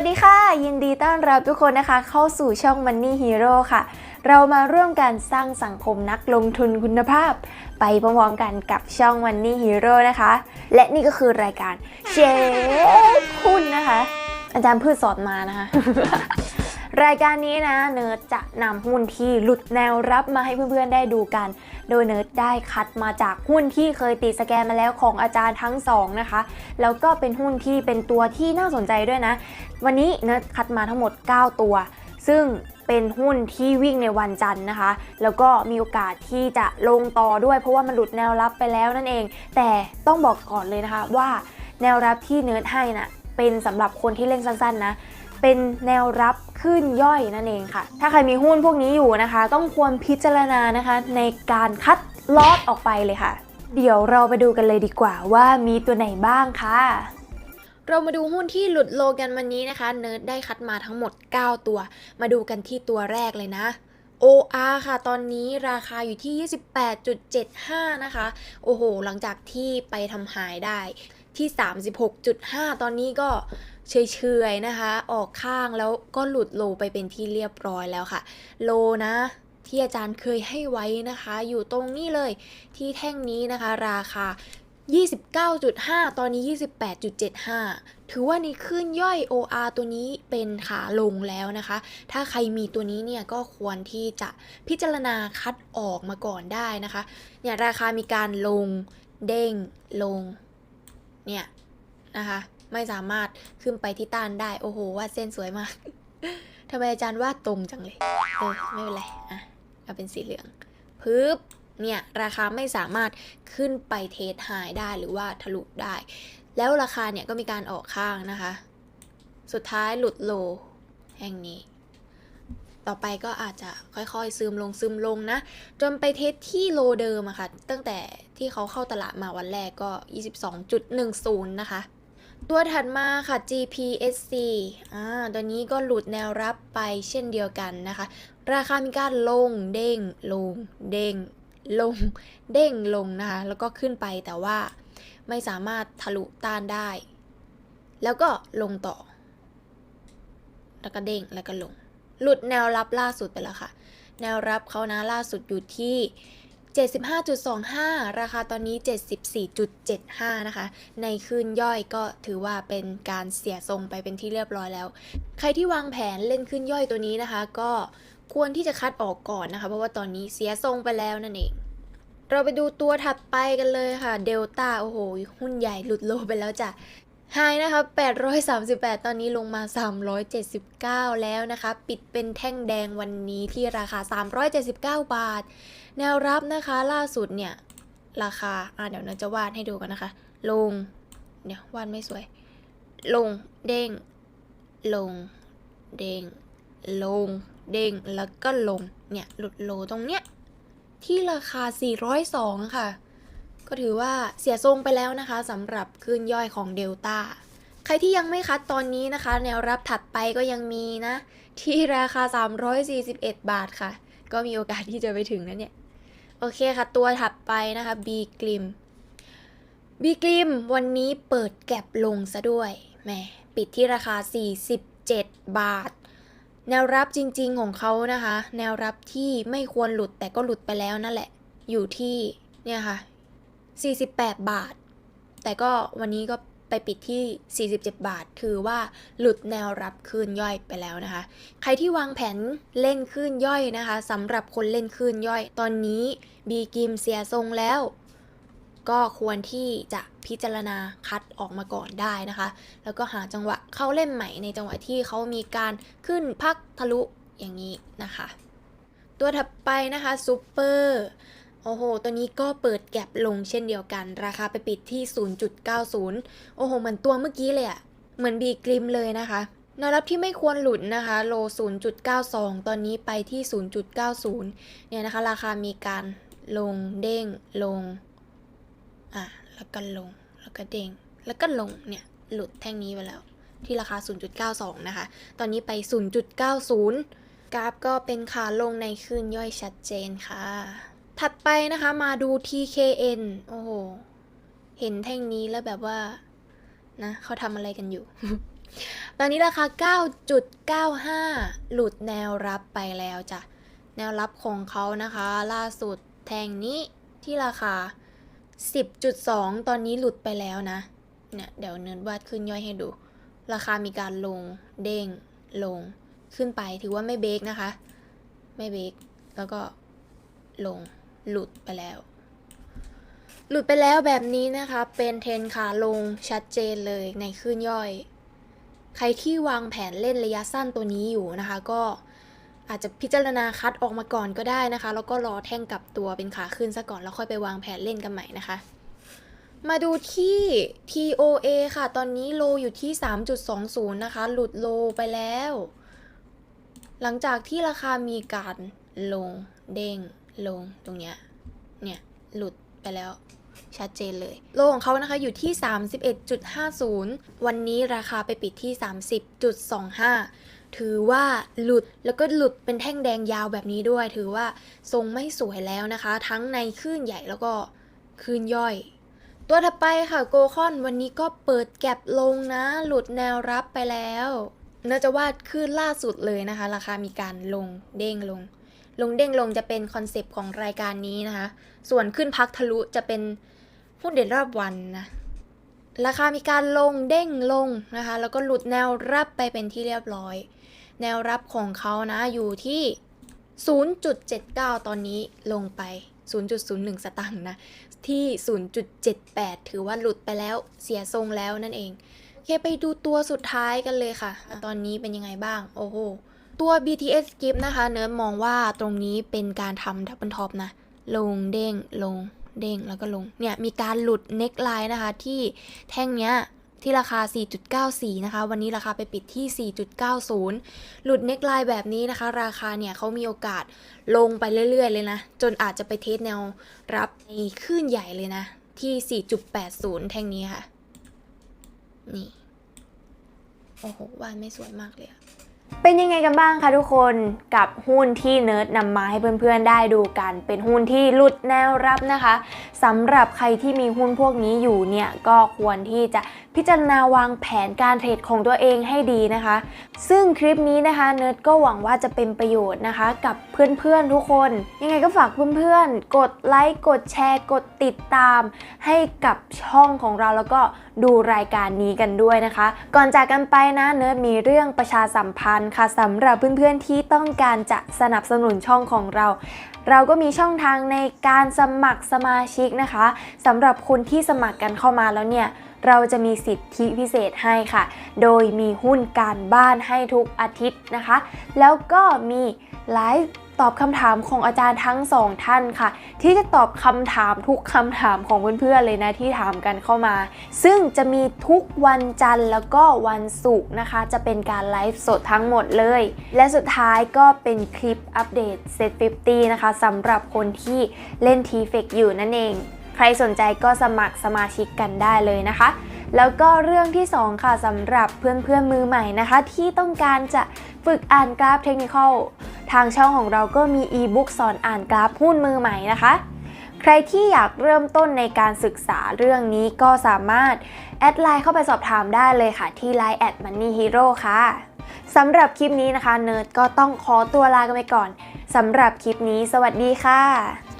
วัสดีค่ะ ยินดีต้อนรับทุกคนนะคะ เข้าสู่ช่อง Money Hero ค่ะ เรามาร่วมกันสร้างสังคมนักลงทุนคุณภาพ ไปพร้อมๆกันกับช่อง Money Hero นะคะ และนี่ก็คือรายการเช็คหุ้นนะคะ อาจารย์พืชสอนมานะคะ รายการนี้นะเนิร์ดจะนำหุ้นที่หลุดแนวรับมาให้เพื่อนๆได้ดูกัน โดยเนิร์ดได้คัดมาจากหุ้นที่เคยติดสแกนมาแล้วของอาจารย์ทั้งสองนะคะ แล้วก็เป็นหุ้นที่เป็นตัวที่น่าสนใจด้วยนะ วันนี้เนิร์ดคัดมาทั้งหมด 9 ตัว ซึ่งเป็นหุ้นที่วิ่งในวันจันทร์นะคะ แล้วก็มีโอกาสที่จะลงต่อด้วยเพราะว่ามันหลุดแนวรับไปแล้วนั่นเอง แต่ต้องบอกก่อนเลยนะคะว่าแนวรับที่เนิร์ดให้น่ะเป็นสำหรับคนที่เล่นสั้นๆนะ เป็นแนวรับขึ้นย่อยนั่นเองค่ะ ถ้าใครมีหุ้นพวกนี้อยู่นะคะ ต้องควรพิจารณานะคะ ในการคัดลอตออกไปเลยค่ะ เดี๋ยวเราไปดูกันเลยดีกว่าว่ามีตัวไหนบ้างค่ะเรามาดูหุ้นที่หลุดโลกันวันนี้นะคะ เนิร์ดได้คัดมาทั้งหมด 9 ตัว มาดูกันที่ตัวแรกเลยนะ OR ค่ะ ตอนนี้ราคาอยู่ที่ 28.75 นะคะ โอ้โห หลังจากที่ไปทำหายได้ที่ 36.5 ตอนนี้ก็ เฉยๆนะคะ ออกข้างแล้วก็หลุดโลไปเป็นที่เรียบร้อยแล้วค่ะ โลนะที่อาจารย์เคยให้ไว้นะคะ อยู่ตรงนี้เลยที่แท่งนี้นะคะ ราคา 29.5 ตอนนี้ 28.75 ถือว่าในขึ้นย่อย OR ตัวนี้เป็นขาลงแล้วนะคะ ถ้าใครมีตัวนี้เนี่ยก็ควรที่จะพิจารณาคัดออกมาก่อนได้นะคะ เนี่ยราคามีการลงเด้งลง เนี่ยนะคะ ไม่สามารถขึ้นไปที่ต้านได้ โอ้โหวาดเส้นสวยมากทำไมอาจารย์วาดตรงจังเลย เออ ไม่เป็นไร อะ เอาเป็นสีเหลืองปึ๊บเนี่ย ราคาไม่สามารถขึ้นไปเทสไฮได้หรือว่าทะลุได้ แล้วราคาเนี่ยก็มีการออกข้างนะคะ สุดท้ายหลุดโล แห่งนี้ ต่อไปก็อาจจะค่อยๆ ซึมลงซึมลงนะ จนไปเทสที่โลเดิมอะค่ะ ตั้งแต่ที่เขาเข้าตลาดมาวันแรกก็ 22.10 นะคะ ตัวถัดมาค่ะ GPSC อ่า ตัวนี้ก็หลุดแนวรับไปเช่นเดียวกันนะคะ ราคามีการลงเด้งลง เด้งลง เด้งลงนะคะ แล้วก็ขึ้นไปแต่ว่าไม่สามารถทะลุต้านได้ แล้วก็ลงต่อ แล้วก็เด้งแล้วก็ลง หลุดแนวรับล่าสุดไปแล้วค่ะ แนวรับเขานะล่าสุดอยู่ที่ 75.25 ราคาตอนนี้ 74.75 นะคะ ในคืนย่อยก็ถือว่าเป็นการเสียทรงไปเป็นที่เรียบร้อยแล้ว ใครที่วางแผนเล่นขึ้นย่อยตัวนี้นะคะ ก็ควรที่จะคัดออกก่อนนะคะ เพราะว่าตอนนี้เสียทรงไปแล้วนั่นเอง เราไปดูตัวถัดไปกันเลยค่ะเดลต้าโอ้โห หุ้นใหญ่หลุดโลไปแล้วจ้ะไฮนะคะ 838 ตอนนี้ลงมา 379 แล้วนะคะ ปิดเป็นแท่งแดงวันนี้ที่ราคา 379 บาท แนวรับนะคะล่าสุดเนี่ย ราคา อะเดี๋ยวเราจะวาดให้ดูกันนะคะ ลง เดี๋ยววาดไม่สวย ลงเด้ง ลง เด้ง ลง เด้ง แล้วก็ลง เนี่ย หลุดโลตรงเนี้ย ที่ราคา 402 ค่ะ ก็ถือว่าเสียทรงไปแล้วนะคะสำหรับคืนย่อยของเดลต้าใครที่ยังไม่คัดตอนนี้นะคะ แนวรับถัดไปก็ยังมีนะ ที่ราคา 341 บาทค่ะ ก็มีโอกาสที่จะไปถึงนะเนี่ย โอเคค่ะ ตัวถัดไปนะคะ B กลิม B กลิมวันนี้เปิดแก็บลงซะด้วยแหมปิดที่ราคา 47 บาท แนวรับจริงๆของเขานะคะ แนวรับที่ไม่ควรหลุดแต่ก็หลุดไปแล้วนั่นแหละ อยู่ที่เนี่ยค่ะ 48 บาท แต่ก็วันนี้ก็ ไปปิดที่ 47 บาทถือว่าหลุดแนวรับคืนย่อยไปแล้วนะคะ ใครที่วางแผนเล่นคืนย่อยนะคะสำหรับคนเล่นคืนย่อย ตอนนี้บีกิมเสียทรงแล้ว ก็ควรที่จะพิจารณาคัดออกมาก่อนได้นะคะ แล้วก็หาจังหวะเข้าเล่นใหม่ในจังหวะที่เขามีการขึ้นพักทะลุอย่างนี้นะคะ ตัวถัดไปนะคะซูเปอร์ โอ้โห ตัวนี้ก็เปิดแก็บลงเช่นเดียวกัน ราคาไปปิดที่ 0.90 โอ้โหเหมือนตัวเมื่อกี้เลยอะเหมือนบีกริมเลยนะคะแนวรับที่ไม่ควรหลุดนะคะ โล 0.92 ตอนนี้ไปที่ 0.90 เนี่ยนะคะ ราคามีการลงเด้งลง อะ แล้วก็ลง แล้วก็เด้ง แล้วก็ลง เนี่ย หลุดแท่งนี้ไปแล้ว ที่ราคา 0.92 นะคะ ตอนนี้ไป 0.90 กราฟก็เป็นขาลงในคืนย่อยชัดเจนค่ะ ถัดไปนะคะมาดู TKN โอ้โห เห็นแท่งนี้แล้วแบบว่า นะเขาทำอะไรกันอยู่ ตอนนี้ราคา 9.95 หลุดแนวรับไปแล้วจ้ะ แนวรับของเขานะคะ ล่าสุดแท่งนี้ที่ราคา 10.2 ตอนนี้หลุดไปแล้วนะ เนี่ยเดี๋ยวเนินวาดขึ้นย่อยให้ดู ราคามีการลงเด้งลงขึ้นไปถือว่าไม่เบรกนะคะ ไม่เบรกแล้วก็ลง หลุดไปแล้ว หลุดไปแล้วแบบนี้นะคะ เป็นเทรนขาลงชัดเจนเลยในขึ้นย่อย ใครที่วางแผนเล่นระยะสั้นตัวนี้อยู่นะคะ ก็อาจจะพิจารณาคัดออกมาก่อนก็ได้นะคะ แล้วก็รอแท่งกลับตัวเป็นขาขึ้นซะก่อนแล้วค่อยไปวางแผนเล่นกันใหม่นะคะ มาดูที่ TOA ค่ะ ตอนนี้โลอยู่ที่ 3.20 นะคะ หลุดโลไปแล้ว หลังจากที่ราคามีการลงเด้ง ลงตรงเนี้ย เนี่ย หลุดไปแล้ว ชัดเจนเลย โลของเขานะคะอยู่ที่ 31.50 วันนี้ราคาไปปิดที่ 30.25 ถือว่าหลุดแล้วก็หลุดเป็นแท่งแดงยาวแบบนี้ด้วย ถือว่าทรงไม่สวยแล้วนะคะ ทั้งในคลื่นใหญ่แล้วก็คลื่นย่อยตัวถัดไปค่ะโกคอนวันนี้ก็เปิดแก็บลงนะ หลุดแนวรับไปแล้วเนื่องจากว่าคลื่นล่าสุดเลยนะคะ ราคามีการลงเด้งลง ลงเด้งลงจะเป็นคอนเซปต์ของรายการนี้นะคะ ส่วนขึ้นพักทะลุจะเป็นหุ้นเด่นรอบวันนะ ราคามีการลงเด้งลงนะคะ แล้วก็หลุดแนวรับไปเป็นที่เรียบร้อย แนวรับของเขานะอยู่ที่ 0.79 ตอนนี้ลงไป 0.01 สตางค์นะ ที่ 0.78 ถือว่าหลุดไปแล้วเสียทรงแล้วนั่นเอง โอเคไปดูตัวสุดท้ายกันเลยค่ะ ตอนนี้เป็นยังไงบ้าง โอ้โห ตัว BTS skip นะคะ เนิร์ดมองว่าตรงนี้เป็นการทำดับเบิลท็อปนะ ลงเด้งลงเด้งแล้วก็ลง เนี่ย มีการหลุดเน็กไลน์นะคะ ที่แท่งเนี้ยที่ราคา 4.94 นะคะ วันนี้ราคาไปปิดที่ 4.90 หลุดเน็กไลน์แบบนี้นะคะ ราคาเนี่ยเขามีโอกาสลงไปเรื่อย ๆ เลยนะ จนอาจจะไปเทสแนวรับในคลื่นใหญ่เลยนะ ที่ 4.80 แท่งนี้ค่ะ นี่ โอ้โหวาดไม่สวยมากเลยอะ เป็นยังไงกันบ้างคะทุกคนกับหุ้นที่เนิร์ดนำมาให้เพื่อนๆได้ดูกัน เป็นหุ้นที่หลุดแนวรับนะคะสำหรับใครที่มีหุ้นพวกนี้อยู่เนี่ยก็ควรที่จะพิจารณาวางแผนการเทรดของตัวเองให้ดีนะคะ ซึ่งคลิปนี้นะคะเนิร์ดก็หวังว่าจะเป็นประโยชน์นะคะ กับเพื่อนๆทุกคน ยังไงก็ฝากเพื่อนๆ กดไลค์กดแชร์ กดติดตาม ให้กับช่องของเราแล้วก็ดูรายการนี้กันด้วยนะคะ ก่อนจากกันไปนะเนิร์ดมีเรื่องประชาสัมพันธ์ค่ะสำหรับเพื่อนๆที่ต้องการจะสนับสนุนช่องของเรา เราก็มีช่องทางในการสมัครสมาชิกนะคะสำหรับคนที่สมัครกันเข้ามาแล้วเนี่ยเราจะมีสิทธิพิเศษให้ค่ะ โดยมีหุ้นการบ้านให้ทุกอาทิตย์นะคะ แล้วก็มีไลฟ์ ตอบคำถามของอาจารย์ทั้งสองท่านค่ะ ที่จะตอบคำถามทุกคำถามของเพื่อนๆเลยนะที่ถามกันเข้ามา ซึ่งจะมีทุกวันจันทร์แล้วก็วันศุกร์นะคะ จะเป็นการไลฟ์สดทั้งหมดเลย และสุดท้ายก็เป็นคลิปอัปเดต Set 50 นะคะสำหรับคนที่เล่น t f e c อยู่นั่นเอง ใครสนใจก็สมัครสมาชิกกันได้เลยนะคะแล้วก็เรื่องที่ 2 ค่ะสำหรับเพื่อนๆมือใหม่นะคะ ที่ต้องการจะฝึกอ่านกราฟเทคนิคอล ทางช่องของเราก็มีอีบุ๊กสอนอ่านกราฟหุ้นมือใหม่นะคะ ใครที่อยากเริ่มต้นในการศึกษาเรื่องนี้ก็สามารถแอดไลน์เข้าไปสอบถามได้เลยค่ะ ที่ Line แอดมันนี่ฮีโร่ค่ะสำหรับคลิปนี้นะคะ เนิร์ดก็ต้องขอตัวลากันไปก่อนสำหรับคลิปนี้ สวัสดีค่ะ